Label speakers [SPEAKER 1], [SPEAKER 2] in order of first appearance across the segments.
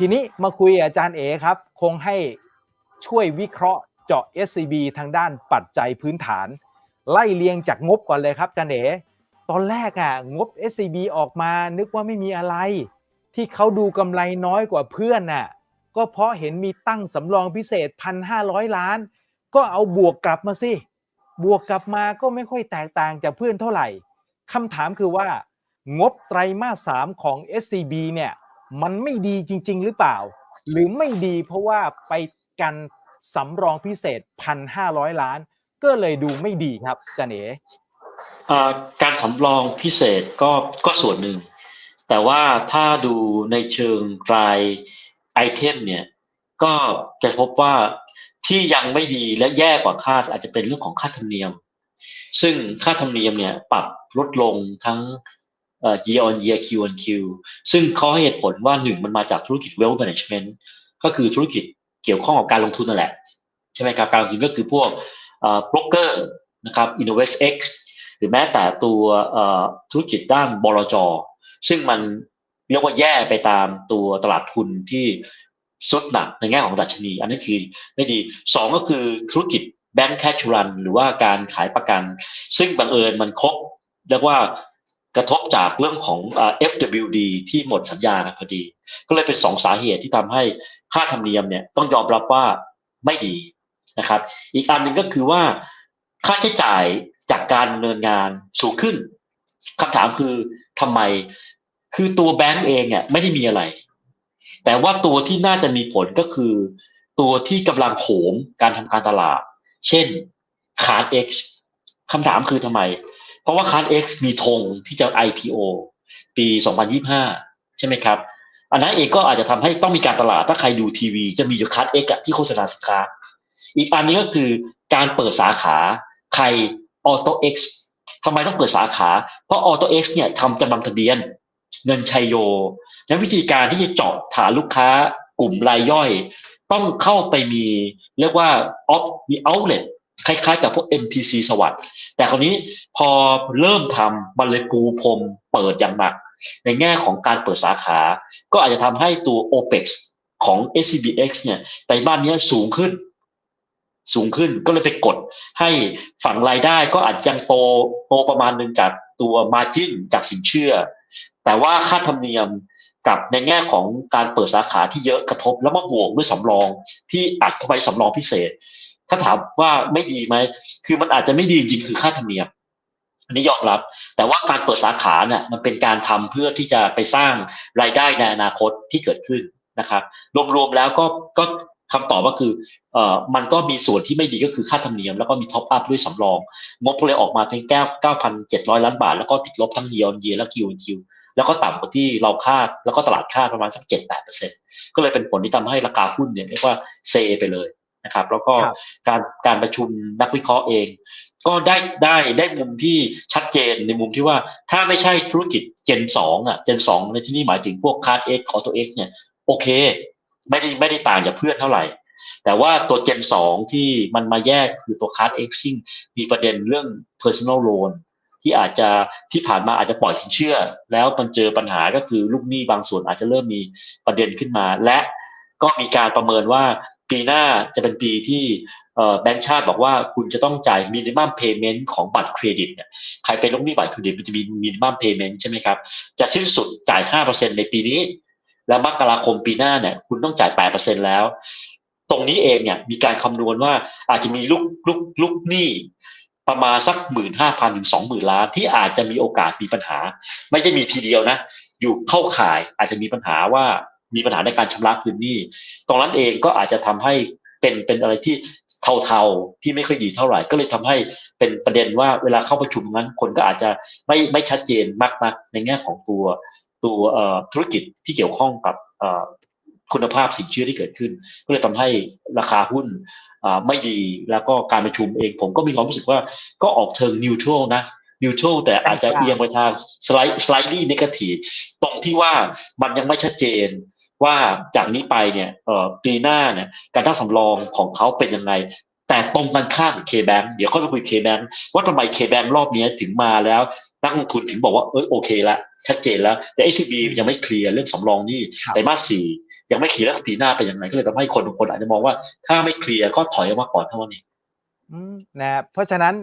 [SPEAKER 1] ทีนี้มาคุยอาจารย์เอครับ คงให้ช่วยวิเคราะห์เจาะ SCB ทางด้านปัจจัยพื้นฐาน ไล่เรียงจากงบก่อนเลยครับอาจารย์เอตอนแรกอะงบ SCB ออกมานึกว่าไม่มีอะไร ที่เขาดูกำไรน้อยกว่าเพื่อนน่ะก็เพราะเห็นมีตั้งสำรองพิเศษ 1,500 ล้าน ก็เอาบวกกลับมาสิ บวกกลับมาก็ไม่ค่อยแตกต่างจากเพื่อนเท่าไหร่คำถามคือว่างบไตรมาสสามของ SCB เนี่ย มันไม่ดีจริง ๆ หรือเปล่า หรือไม่ดีเพราะว่าไปกันสำรองพิเศษ1,500ล้าน ก็เลยดูไม่ดีครับจันเอ
[SPEAKER 2] การสำรองพิเศษก็ก็ส่วนหนึ่ง แต่ว่าถ้าดูในเชิงรายไอเทมเนี่ยก็จะพบว่าที่ยังไม่ดีและแย่กว่าคาดอาจจะเป็นเรื่องของค่าธรรมเนียม ซึ่งค่าธรรมเนียมเนี่ยปรับลดลงทั้ง year on year Q on Q ซึ่งเขาให้เหตุผลว่าหนึ่งมันมาจากธุรกิจ wealth management ก็คือธุรกิจเกี่ยวข้องกับการลงทุนนั่นแหละ ใช่ไหมครับ การลงทุนก็คือพวกเอ่อ broker นะครับ InnovestX หรือแม้แต่ตัวเอ่อธุรกิจด้านบลจ ซึ่งมันเรียกว่าแย่ไปตามตัวตลาดทุนที่สุดหนักในแง่ของดัชนี อันนี้คือไม่ดีสองก็คือธุรกิจแบงค์แคชชัรันหรือว่าการขายประกัน ซึ่งบังเอิญมันครบเรียกว่า กระทบจากเรื่องของ FWD ที่หมดสัญญากันพอดี ก็เลยเป็นสองสาเหตุที่ทำให้ค่าธรรมเนียมเนี่ยต้องยอมรับว่าไม่ดีนะครับ อีกอันหนึ่งก็คือว่าค่าใช้จ่ายจากการดำเนินงานสูงขึ้นคำถามคือทำไมคือตัวแบงก์เองเนี่ยไม่ได้มีอะไร แต่ว่าตัวที่น่าจะมีผลก็คือ ตัวที่กำลังโหมการทำการตลาด เช่นคาร์ด X คำถามคือทำไม ราะว่าคาร์ด X มีธงที่จะ IPO ปี 2025 ใช่ไหมครับ อันนั้นเองก็อาจจะทำให้ต้องมีการตลาดถ้าใครดูทีวีจะมีอยู่คัดเอ็กที่โฆษณาสินค้า อีกอันนี้ก็คือการเปิดสาขาใครออโตเอ็กซ์ทำไมต้องเปิดสาขา เพราะออโตเอ็กซ์เนี่ยทำจำนำทะเบียน เงินชัยโย และวิธีการที่จะเจาะฐานลูกค้ากลุ่มรายย่อย ต้องเข้าไปมีเรียกว่าออฟมีเอาเล t คล้ายๆ กับพวก MTC สวัสด์แต่คราวนี้พอเริ่มทำมันเลยปูพรมเปิดอย่างหนัก ในแง่ของการเปิดสาขา ก็อาจจะทำให้ตัว OPEX ของ SCBX เนี่ยไตรมาสนี้สูงขึ้น สูงขึ้นก็เลยไปกดให้ฝั่งรายได้ก็อาจยังโตโตประมาณหนึ่งจากตัว Margin จากสินเชื่อ แต่ว่าค่าธรรมเนียมกับในแง่ของการเปิดสาขาที่เยอะกระทบแล้วมาบวกด้วยสำรองที่อัดเข้าไปสำรองพิเศษ ถ้าถามว่าไม่ดีไหม คือมันอาจจะไม่ดีจริงคือค่าธรรมเนียมอันนี้ยอมรับ แต่ว่าการเปิดสาขาเนี่ยมันเป็นการทำเพื่อที่จะไปสร้างรายได้ในอนาคตที่เกิดขึ้นนะครับ รวมๆแล้วก็ก็คำตอบก็คือเอ่อมันก็มีส่วนที่ไม่ดีก็คือค่าธรรมเนียม แล้วก็มีท็อปอัพด้วยสำรอง งบเลยออกมาเพียงแก้เก้าพันเจ็ดร้อยล้านบาท แล้วก็ติดลบทั้งเยียร์เยียและคิวคิวแล้วก็ต่ำกว่าที่เราคาดแล้วก็ตลาดคาดประมาณสักเจ็ดแปดเปอร์เซ็นก็เลยเป็นผลที่ทำให้ราคาหุ้นเนี่ยเรียกว่าเซไปเลย นะครับ แล้วก็
[SPEAKER 1] ครับ
[SPEAKER 2] การการประชุมนักวิเคราะห์เอง ก็ได้ได้ได้มุมที่ชัดเจนในมุมที่ว่าถ้าไม่ใช่ธุรกิจเจนสองอะเจนสองในที่นี้หมายถึงพวกคาร์ดเอ็กคอร์โตเอ็กเนี่ยโอเค ไม่ได้ไม่ได้ต่างจากเพื่อนเท่าไหร่ แต่ว่าตัวเจนสองที่มันมาแยกคือตัวคาร์ดเอ็กซิ่งมีประเด็นเรื่อง personal loan ที่อาจจะที่ผ่านมาอาจจะปล่อยสินเชื่อ แล้วมันเจอปัญหาก็คือลูกหนี้บางส่วนอาจจะเริ่มมีประเด็นขึ้นมา และก็มีการประเมินว่า ปีหน้าจะเป็นปีที่แบงก์ชาติบอกว่าคุณจะต้องจ่ายมินิมัมเพย์เมนต์ของบัตรเครดิตเนี่ยใครเป็นลูกหนี้บัตรเครดิตมันจะมีมินิมัมเพย์เมนต์ใช่ไหมครับจะสิ้นสุดจ่าย 5%ในปีนี้ แล้วมกราคมปีหน้าเนี่ยคุณต้องจ่าย 8%แล้ว ตรงนี้เองเนี่ยมีการคำนวณว่าอาจจะมีลูกลูกลูกหนี้ประมาณสักหมื่นห้าพันถึงสองหมื่นล้านที่อาจจะมีโอกาสมีปัญหา ไม่ใช่มีทีเดียวนะ อยู่เข้าข่ายอาจจะมีปัญหาว่า มีปัญหาในการชำระคืนหนี้ตรงนั้นเองก็อาจจะทำให้เป็นเป็นอะไรที่เทาๆที่ไม่ค่อยดีเท่าไหร่ ก็เลยทำให้เป็นประเด็นว่าเวลาเข้าประชุมนั้นคนก็อาจจะไม่ไม่ชัดเจนมากนักในแง่ของตัวตัวเอ่อธุรกิจที่เกี่ยวข้องกับเอ่อคุณภาพสินเชื่อที่เกิดขึ้น ก็เลยทำให้ราคาหุ้นอ่าไม่ดีแล้วก็การประชุมเองผมก็มีความรู้สึกว่าก็ออกเชิงนิวทรัลนะนิวทรัลแต่อาจจะเอียงไปทางสไลด์สไลด์ลี่นกาทีตรงที่ว่ามันยังไม่ชัดเจน ว่าจากนี้ไปเนี่ยเอ่อปีหน้าเนี่ยการตั้งสำรองของเขาเป็นยังไง แต่ตรงกันข้ามกับ K-Bank เดี๋ยวค่อยไปคุย K-Bank ว่าทำไม K-Bank รอบนี้ถึงมาแล้วนักลงทุนถึงบอกว่าเออโอเคแล้วชัดเจนแล้ว แต่ SCB ยังไม่เคลียร์เรื่องสำรองหนี่
[SPEAKER 1] ครับ
[SPEAKER 2] ไตรมาสสี่ยังไม่เคลียร์แล้วปีหน้าเป็นยังไงก็เลยทำให้คนบางคนอาจจะมองว่า ถ้าไม่เคลียร์ก็ถอยออกมาก่อนเท่านั้นเอง
[SPEAKER 1] อืมนะเพราะฉะนั้น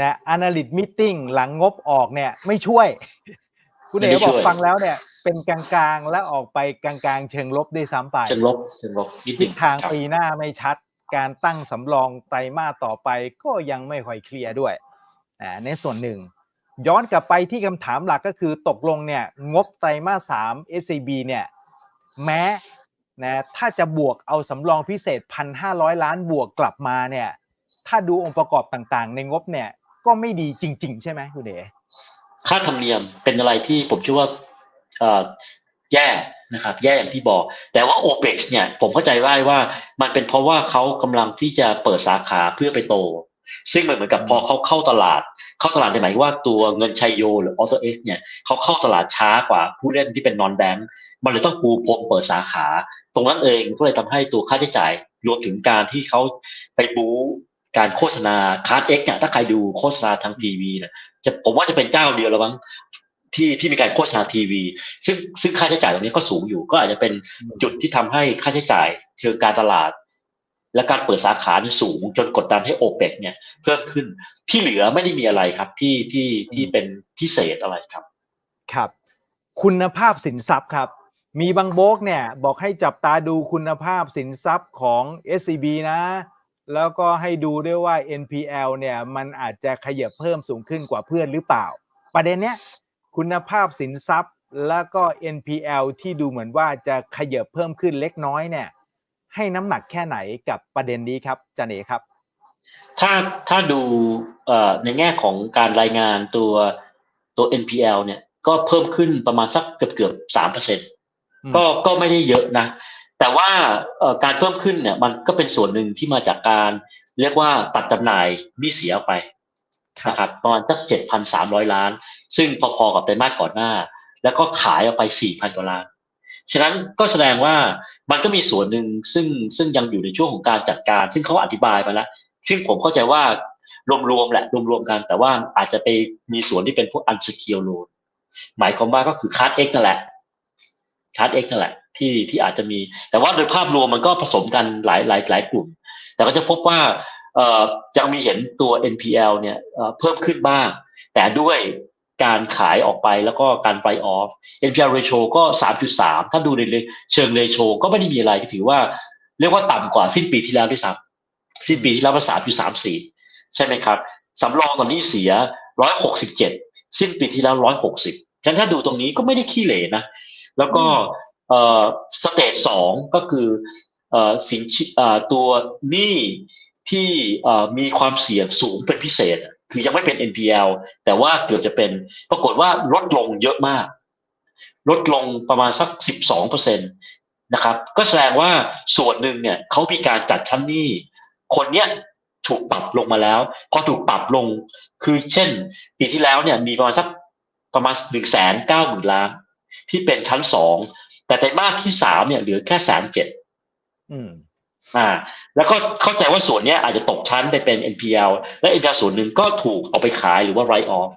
[SPEAKER 1] นะ analyst meeting หลังงบออกเนี่ยไม่ช่วย คุณเอ๋บอกฟังแล้วเนี่ย เป็นกลางๆ และออกไปกลางๆ เชิงลบได้วยซ้ำไป
[SPEAKER 2] เชิงลบเชิงลบนิดห
[SPEAKER 1] ทิ
[SPEAKER 2] นึ่
[SPEAKER 1] ศ
[SPEAKER 2] ง
[SPEAKER 1] ทาง
[SPEAKER 2] ครับ
[SPEAKER 1] ปีหน้าไม่ชัด การตั้งสำรองไตรมาสต่อไปก็ยังไม่ค่อยเคลียร์ด้วยนะในส่วนหนึ่ง ย้อนกลับไปที่คำถามหลักก็คือตกลงเนี่ยงบไตรมาสสาม SCB เนี่ยแม้นะถ้าจะบวกเอาสำรองพิเศษ 1,500 ล้านบวกกลับมาเนี่ยถ้าดูองค์ประกอบต่างๆ ในงบเนี่ยก็ไม่ดีจริง ๆ ใช่ไหมคุณเด๋
[SPEAKER 2] ค่าธรรมเนียมเป็นอะไรที่ผมเชื่อว่าเอ่อ แย่นะครับแย่อย่างที่บอก แต่ว่า OPEX เนี่ยผมเข้าใจได้ว่า มันเป็นเพราะว่าเขากำลังที่จะเปิดสาขาเพื่อไปโต ซึ่งมันเหมือนกับพอเขาเข้าตลาด เข้าตลาดในหมายว่าตัวเงินชัยโยหรือ Auto X เนี่ยเขาเข้าตลาดช้ากว่าผู้เล่นที่เป็นนอนแบงก์มันเลยต้องปูพรมเปิดสาขา ตรงนั้นเองก็เลยทำให้ตัวค่าใช้จ่ายรวมถึงการที่เขาไปบูการโฆษณาคาร์ดเอ็กเนี่ยถ้าใครดูโฆษณาทางทีวีเนี่ยจะผมว่าจะเป็นเจ้าเดียวแล้วมั้ง ที่ที่มีการโฆษณาทีวี ซึ่งซึ่งค่าใช้จ่ายตรงนี้ก็สูงอยู่ ก็อาจจะเป็นจุดที่ทำให้ค่าใช้จ่ายเชิงการตลาด และการเปิดสาขาเนี่ยสูง จนกดดันให้โอเปกเนี่ยเพิ่มขึ้นที่เหลือไม่ได้มีอะไรครับที่ที่ที่เป็นพิเศษอะไรครับ
[SPEAKER 1] ครับ คุณภาพสินทรัพย์ครับมีบางโบกเนี่ยบอกให้จับตาดูคุณภาพสินทรัพย์ของ SCB นะ แล้วก็ให้ดูด้วยว่า NPL เนี่ยมันอาจจะขยับเพิ่มสูงขึ้นกว่าเพื่อนหรือเปล่า ประเด็นเนี้ย คุณภาพสินทรัพย์แล้วก็ NPL ที่ดูเหมือนว่าจะขยับเพิ่มขึ้นเล็กน้อยเนี่ยให้น้ำหนักแค่ไหนกับประเด็นนี้ครับจันเอครับ
[SPEAKER 2] ถ้าถ้าดูเอ่อในแง่ของการรายงานตัวตัว NPL เนี่ยก็เพิ่มขึ้นประมาณสักเกือบเกือบสามเปอร์เซ็นก็ก็ไม่ได้เยอะนะ แต่ว่าเอ่อการเพิ่มขึ้นเนี่ยมันก็เป็นส่วนหนึ่งที่มาจากการเรียกว่าตัดจำหน่ายหนี้เสียออกไปนะครับประมาณสักเจ็ดพันสามร้อยล้าน ซึ่งพอๆกับไตรมาสก่อนหน้า แล้วก็ขายออกไปสี่พันกว่าล้าน ฉะนั้นก็แสดงว่ามันก็มีส่วนหนึ่งซึ่งซึ่งยังอยู่ในช่วงของการจัดการ ซึ่งเขาอธิบายมาแล้วซึ่งผมเข้าใจว่ารวมๆแหละรวมๆกัน แต่ว่าอาจจะไปมีส่วนที่เป็นพวก unsecured loan หมายความว่าก็คือคาร์ดเอ็กนั่นแหละคาร์ดเอ็กนั่นแหละที่ที่อาจจะมี แต่ว่าโดยภาพรวมมันก็ผสมกันหลายหลายหลายกลุ่ม แต่ก็จะพบว่าเอ่อยังมีเห็นตัว NPL เนี่ยเเพิ่มขึ้นบ้าง แต่ด้วย การขายออกไปแล้วก็การ write off NPL ratio ก็ 3.3 ถ้าดูในเชิง ratio ก็ไม่ได้มีอะไรที่ถือว่า เรียกว่าต่ำกว่าสิ้นปีที่แล้วด้วยซ้ำสิ้นปีที่แล้วมัน3.34 ใช่ไหมครับสำรองตอนนี้เสีย 167 สิ้นปีที่แล้ว 160 ฉะนั้นถ้าดูตรงนี้ก็ไม่ได้ขี้เหร่นะ แล้วก็เอ่อสเตจสองก็คือเอ่อสินเอ่อตัวหนี้ที่เอ่อมีความเสี่ยงสูงเป็นพิเศษ คือยังไม่เป็น NPL แต่ว่าเกือบจะเป็น ปรากฏว่าลดลงเยอะมาก ลดลงประมาณสัก 12เปอร์เซ็นตนะครับ ก็แสดงว่าส่วนหนึ่งเนี่ยเขามีการจัดชั้นหนี้ คนเนี้ยถูกปรับลงมาแล้ว พอถูกปรับลง คือเช่น ปีที่แล้วเนี่ยมีประมาณสักประมาณหนึ่งแสนเก้าหมื่นล้าน ที่เป็นชั้นสอง แต่ไตรมาสที่สามเนี่ยเหลือแค่แสนเจ็ด
[SPEAKER 1] อ่า
[SPEAKER 2] แล้วก็เข้าใจว่าส่วนนี้อาจจะตกชั้นไปเป็น NPL และ NPL ส่วนหนึ่งก็ถูกเอาไปขายหรือว่า write off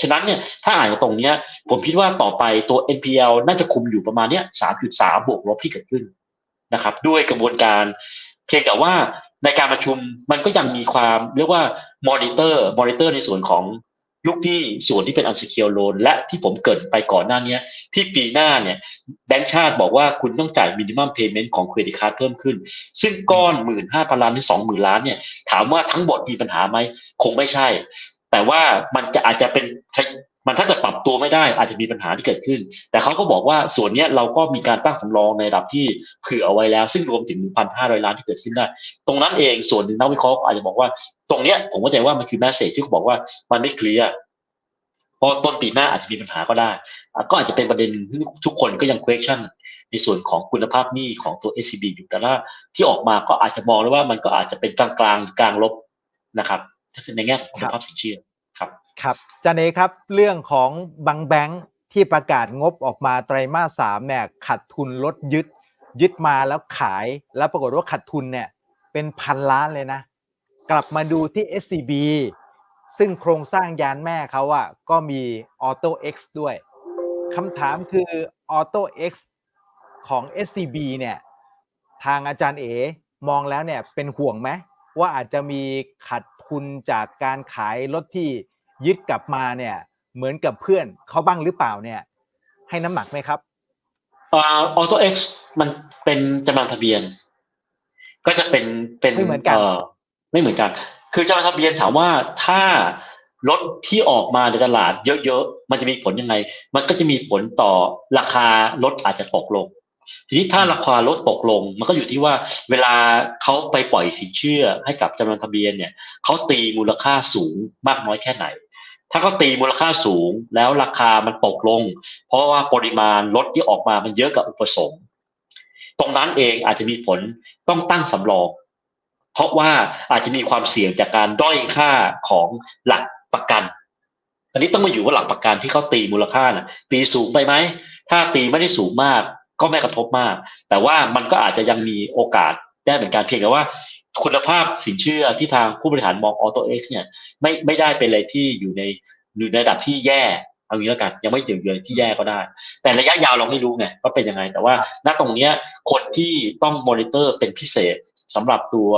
[SPEAKER 2] ฉะนั้นเนี่ยถ้าอ่านตรงเนี้ย ผมคิดว่าต่อไปตัว NPL น่าจะคุมอยู่ประมาณเนี้ย3.3บวกลบที่เกิดขึ้นนะครับ ด้วยกระบวนการ เพียงแต่ว่าในการประชุมมันก็ยังมีความเรียกว่า monitor monitor ในส่วนของ ลูกที่ส่วนที่เป็นอันสกิลโลนและที่ผมเกิดไปก่อนหน้านี้ที่ปีหน้าเนี่ยแบงก์ชาติบอกว่าคุณต้องจ่ายมินิมัมเพย์เมนต์ของเครดิตการ์ดเพิ่มขึ้น ซึ่งก้อนหมื่นห้าพันล้านหรือสองหมื่นล้านเนี่ยถามว่าทั้งหมดมีปัญหาไหมคงไม่ใช่ แต่ว่ามันจะอาจจะเป็น มันถ้าเกิดปรับตัวไม่ได้อาจจะมีปัญหาที่เกิดขึ้น แต่เขาก็บอกว่าส่วนนี้เราก็มีการตั้งสำรองในระดับที่เผื่อเอาไว้แล้ว ซึ่งรวมถึง 1,500 ล้านที่เกิดขึ้นได้ ตรงนั้นเองส่วนหนึ่งนักวิเคราะห์อาจจะบอกว่า ตรงเนี้ยผมเข้าใจว่ามันคือแมสเซจที่เขาบอกว่ามันไม่เคลียร์พราะต้นปีหน้าอาจจะมีปัญหาก็ได้ ก็อาจจะเป็นประเด็นที่ทุกคนก็ยัง question ในส่วนของคุณภาพหนี้ของตัว SCB อยู่แต่ละที่ออกมาก็อาจจะมองได้ว่ามันก็อาจจะเป็นกลางกลางกลางลบนะครับในแง่ของคุณภาพสินเชื่อ ครับ
[SPEAKER 1] จันเอครับเรื่องของบางแบงค์ที่ประกาศงบออกมาไตรมาสสามเนี่ยขาดทุนลดยึด ยึดมาแล้วขาย แล้วปรากฏว่าขาดทุนเนี่ยเป็นพันล้านเลยนะ กลับมาดูที่ SCB ซึ่งโครงสร้างยานแม่เขาอะก็มี Auto X ด้วยคำถามคือ Auto X ของ SCB เนี่ยทางอาจารย์เอมองแล้วเนี่ยเป็นห่วงไหมว่าอาจจะมีขาดทุนจากการขายรถที่ ยึดกลับมาเนี่ย เหมือนกับเพื่อนเขาบ้างหรือเปล่าเนี่ย ให้น้ำหนักไหมครับ
[SPEAKER 2] ออโต้เอ็กซ์มันเป็นจำนำทะเบียน ก็จะเป็นเป็น
[SPEAKER 1] ไม่เหมือนกัน
[SPEAKER 2] ไม่เหมือนกัน คือจำนำทะเบียนถามว่าถ้ารถที่ออกมาในตลาดเยอะๆ มันจะมีผลยังไง มันก็จะมีผลต่อราคารถอาจจะตกลง ทีนี้ถ้าราคารถตกลง มันก็อยู่ที่ว่าเวลาเขาไปปล่อยสินเชื่อให้กับจำนวนทะเบียนเนี่ยเขาตีมูลค่าสูงมากน้อยแค่ไหน ถ้าเขาตีมูลค่าสูงแล้วราคามันตกลง เพราะว่าปริมาณรถที่ออกมามันเยอะกับอุปสงค์ตรงนั้นเองอาจจะมีผลต้องตั้งสำรองเพราะว่าอาจจะมีความเสี่ยงจากการด้อยค่าของหลักประกัน อันนี้ต้องมาอยู่ว่าหลักประกันที่เขาตีมูลค่าน่ะ ตีสูงไปไหม ถ้าตีไม่ได้สูงมาก ก็ไม่กระทบมาก แต่ว่ามันก็อาจจะยังมีโอกาสได้เหมือนกันเพียงแต่ว่า คุณภาพสินเชื่อที่ทางผู้บริหารมองออโตเอ็กซ์เนี่ยไม่ไม่ได้เป็นอะไรที่อยู่ในอยู่ในระดับที่แย่เอางี้แล้วกันยังไม่ถึงเดือนที่แย่ก็ได้ แต่ระยะยาวเราไม่รู้ไงว่าเป็นยังไง แต่ว่าณตรงเนี้ยคนที่ต้องมอนิเตอร์เป็นพิเศษสำหรับตัว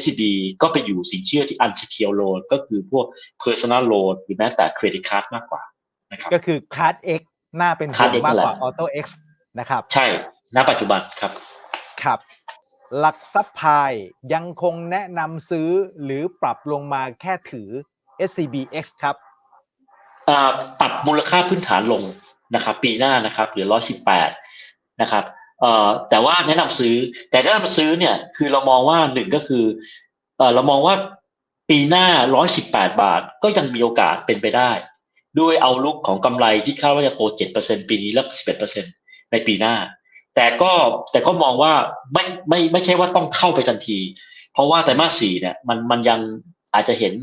[SPEAKER 2] SCB ก็ไปอยู่สินเชื่อที่ unsecured loan ก็คือพวก personal loan หรือแม้แต่ credit card มากกว่านะครับ
[SPEAKER 1] ก็คือ Card X น่าเป็นห่วง
[SPEAKER 2] Card X
[SPEAKER 1] มากกว่า
[SPEAKER 2] นั่นแหละ
[SPEAKER 1] Auto X นะครับ
[SPEAKER 2] ใช่ณปัจจุบันครับ
[SPEAKER 1] ครับ หลักซัพพลายยังคงแนะนำซื้อหรือปรับลงมาแค่ถือ SCBX ครับ
[SPEAKER 2] ปรับมูลค่าพื้นฐานลงนะครับ ปีหน้านะครับเหลือร้อยสิบแปดนะครับแต่ว่าแนะนำซื้อ แต่แนะนำซื้อเนี่ยคือเรามองว่าหนึ่งก็คือเอ่อเรามองว่าปีหน้าร้อยสิบแปดบาทก็ยังมีโอกาสเป็นไปได้ ด้วยเอาลุกของกำไรที่คาดว่าจะโตเจ็ดเปอร์เซ็นปีนี้แล้วสิบเอ็ดเปอร์เซ็นในปีหน้า แต่ก็แต่ก็มองว่าไม่ไม่ไม่ใช่ว่าต้องเข้าไปทันที เพราะว่าไตรมาสสี่เนี่ยมันมันยังอาจจะเห็น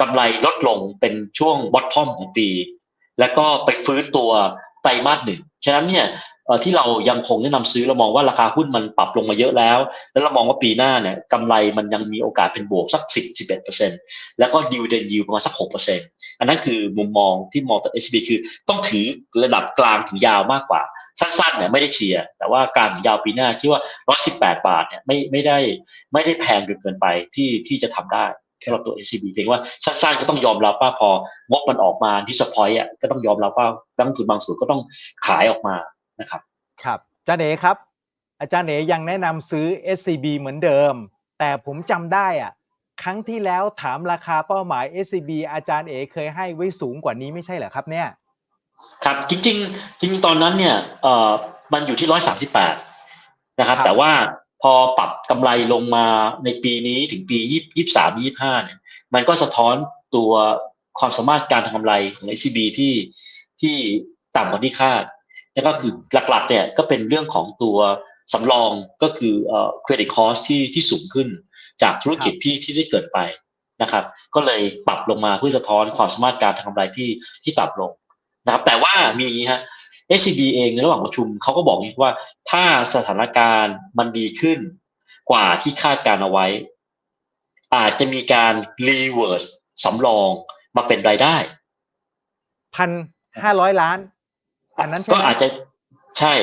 [SPEAKER 2] กำไรลดลงเป็นช่วงบอททอมของปี แล้วก็ไปฟื้นตัวไตรมาสหนึ่งฉะนั้นเนี่ย ที่เรายังคงแนะนำซื้อเรามองว่าราคาหุ้นมันปรับลงมาเยอะแล้ว แล้วเรามองว่าปีหน้าเนี่ยกำไรมันยังมีโอกาสเป็นบวกสัก 10 11เปอร์เซ็นแล้วก็ดิวเดนยิวประมาณสัก6เปอร์เซ็นอันนั้นคือมุมมองที่มองต่อ SCB คือต้องถือระดับกลางถึงยาวมากกว่า สั้นๆเนี่ยไม่ได้เชียร์แต่ว่ากางถึงยาวปีหน้าคิดว่า 118 บาทเนี่ยไม่ไม่ได้ไม่ได้แพงเกินเกินไปที่ที่จะทำได้สำหรับตัว SCB เพียงว่าสั้นๆก็ต้องยอมรับว่าพองบมันออกมาที่สปอยอะก็ต้องยอมรับว่านักลงทุนบางส่วนก็ต้องขายออกมา นะครับ
[SPEAKER 1] ครับอาจารย์เอครับ อาจารย์เอยังแนะนำซื้อ SCB เหมือนเดิม แต่ผมจำได้อะครั้งที่แล้วถามราคาเป้าหมาย SCB อาจารย์เอเคยให้ไว้สูงกว่านี้ไม่ใช่เหรอครับเนี่ย
[SPEAKER 2] ครับจริงๆจริงๆตอนนั้นเนี่ยเอ่อมันอยู่ที่ร้อยสามสิบแปดนะครับ
[SPEAKER 1] ครับ
[SPEAKER 2] แต่ว่าพอปรับกำไรลงมาในปีนี้ถึงปียี่ยี่สามยี่ห้าเนี่ย มันก็สะท้อนตัวความสามารถการทำกำไรของ SCB ที่ที่ต่ำกว่าที่คาด แล้วก็คือหลักๆเนี่ยก็เป็นเรื่องของตัวสำรองก็คือเอ่อ credit cost ที่ที่สูงขึ้น จากธุรกิจที่ที่ได้เกิดไปนะครับ ก็เลยปรับลงมาเพื่อสะท้อนความสามารถการทำกำไรที่ที่ต่ำลงนะครับ แต่ว่ามีอย่างนี้ฮะ SCB เองในระหว่างประชุมเขาก็บอกอย่างนี้ว่าถ้าสถานการณ์มันดีขึ้นกว่าที่คาดการเอาไว้ อาจจะมีการรีเวิร์สสำรองมาเป็นรายได้
[SPEAKER 1] พันห้าร้อยล้าน อันนั้นใช่ไหม
[SPEAKER 2] ก็อาจจะใช่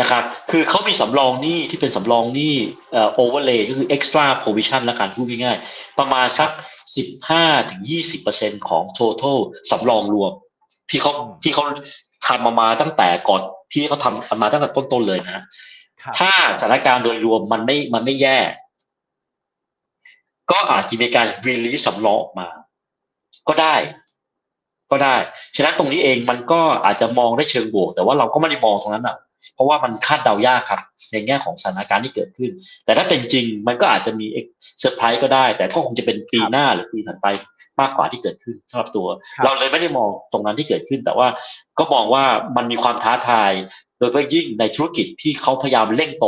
[SPEAKER 2] นะครับ คือเขามีสำรองหนี้ที่เป็นสำรองหนี้เอ่อ overlay ก็คือ extra provision ละกันพูดง่ายๆ ประมาณสักสิบห้าถึงยี่สิบเปอร์เซ็นของ total สำรองรวม ที่เขาที่เขาทำมามาตั้งแต่ก่อนที่เขาทำมาตั้งแต่ต้นๆเลยนะฮะ
[SPEAKER 1] ครับ
[SPEAKER 2] ถ้าสถานการณ์โดยรวมมันไม่มันไม่แย่ ก็อาจจะมีการวีลีสำรองออกมา ก็ได้ ก็ได้ ฉะนั้นตรงนี้เองมันก็อาจจะมองได้เชิงบวก แต่ว่าเราก็ไม่ได้มองตรงนั้นอะ เพราะว่ามันคาดเดายากครับ ในแง่ของสถานการณ์ที่เกิดขึ้น แต่ถ้าเป็นจริงมันก็อาจจะมีเซอร์ไพรส์ก็ได้ แต่ก็คงจะเป็นปีหน้าหรือปีถัดไปมากกว่าที่เกิดขึ้นสำหรับตัว
[SPEAKER 1] ครับ
[SPEAKER 2] เราเลยไม่ได้มองตรงนั้นที่เกิดขึ้น แต่ว่าก็มองว่ามันมีความท้าทาย โดยเฉพาะยิ่งในธุรกิจที่เขาพยายามเร่งโต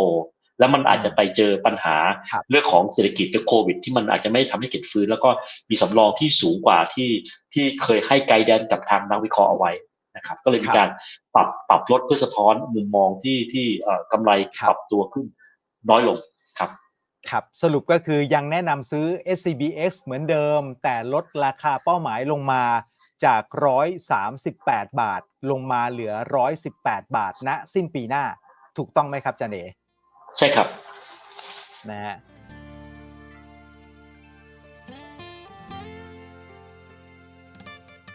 [SPEAKER 2] แล้วมันอาจจะไปเจอปัญหา
[SPEAKER 1] ครับ
[SPEAKER 2] เรื่องของเศรษฐกิจกับโควิด ที่มันอาจจะไม่ทำให้เกิดฟื้น แล้วก็มีสำรองที่สูงกว่าที่ที่เคยให้ไกด์แดนกับทางนักวิเคราะห์เอาไว้นะครับ ก็เลยมีการปรับปรับลดเพื่อสะท้อนมุมมองที่ที่เอ่อกำไรปรับตัวขึ้นน้อยลงครับ
[SPEAKER 1] ครับสรุปก็คือยังแนะนำซื้อ SCBX เหมือนเดิม แต่ลดราคาเป้าหมายลงมาจาก 138 บาท ลงมาเหลือ 118 บาทณสิ้นปีหน้า ถูกต้องไหมครับอาจารย์เอ
[SPEAKER 2] ใช่ครับ
[SPEAKER 1] นะฮะ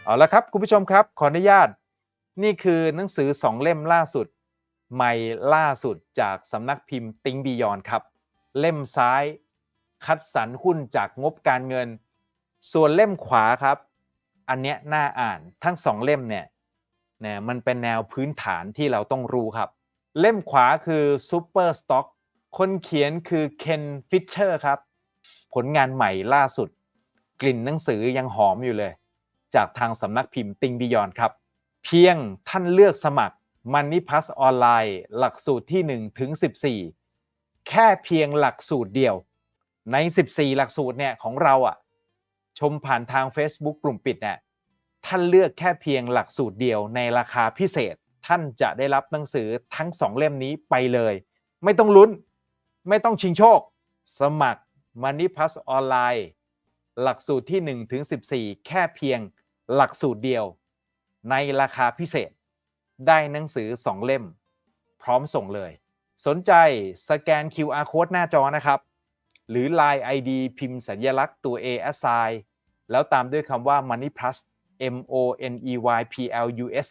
[SPEAKER 1] เอาละครับ คุณผู้ชมครับ ขออนุญาต นี่คือหนังสือสองเล่มล่าสุด ใหม่ล่าสุดจากสำนักพิมพ์ติงบียอนครับ เล่มซ้าย คัดสรรหุ้นจากงบการเงิน ส่วนเล่มขวาครับ อันเนี้ยน่าอ่านทั้งสองเล่มเนี่ยนะมันเป็นแนวพื้นฐานที่เราต้องรู้ครับ เล่มขวาคือ Super Stock คนเขียนคือเคนฟิชเชอร์ครับ ผลงานใหม่ล่าสุด กลิ่นหนังสือยังหอมอยู่เลย จากทางสำนักพิมพ์ติงบิยอนครับ เพียงท่านเลือกสมัคร Money Plus ออนไลน์หลักสูตรที่ 1 ถึง 14 แค่เพียงหลักสูตรเดียว ใน 14 หลักสูตรเนี่ยของเราอะชมผ่านทาง Facebook กลุ่มปิดเนี่ยท่านเลือกแค่เพียงหลักสูตรเดียวในราคาพิเศษ ท่านจะได้รับหนังสือทั้งสองเล่มนี้ไปเลย ไม่ต้องลุ้น ไม่ต้องชิงโชค สมัคร Money Plus ออนไลน์หลักสูตรที่ 1 ถึง 14 แค่เพียงหลักสูตรเดียว ในราคาพิเศษ ได้หนังสือ 2 เล่ม พร้อมส่งเลย สนใจสแกน QR Code หน้าจอนะครับ หรือ Line ID พิมพ์สัญลักษณ์ตัว A assign แล้วตามด้วยคำว่า Money Plus M O N E Y P L U S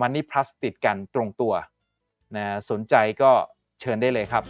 [SPEAKER 1] Money Plus ติดกันตรงตัวนะสนใจก็เชิญได้เลยครับ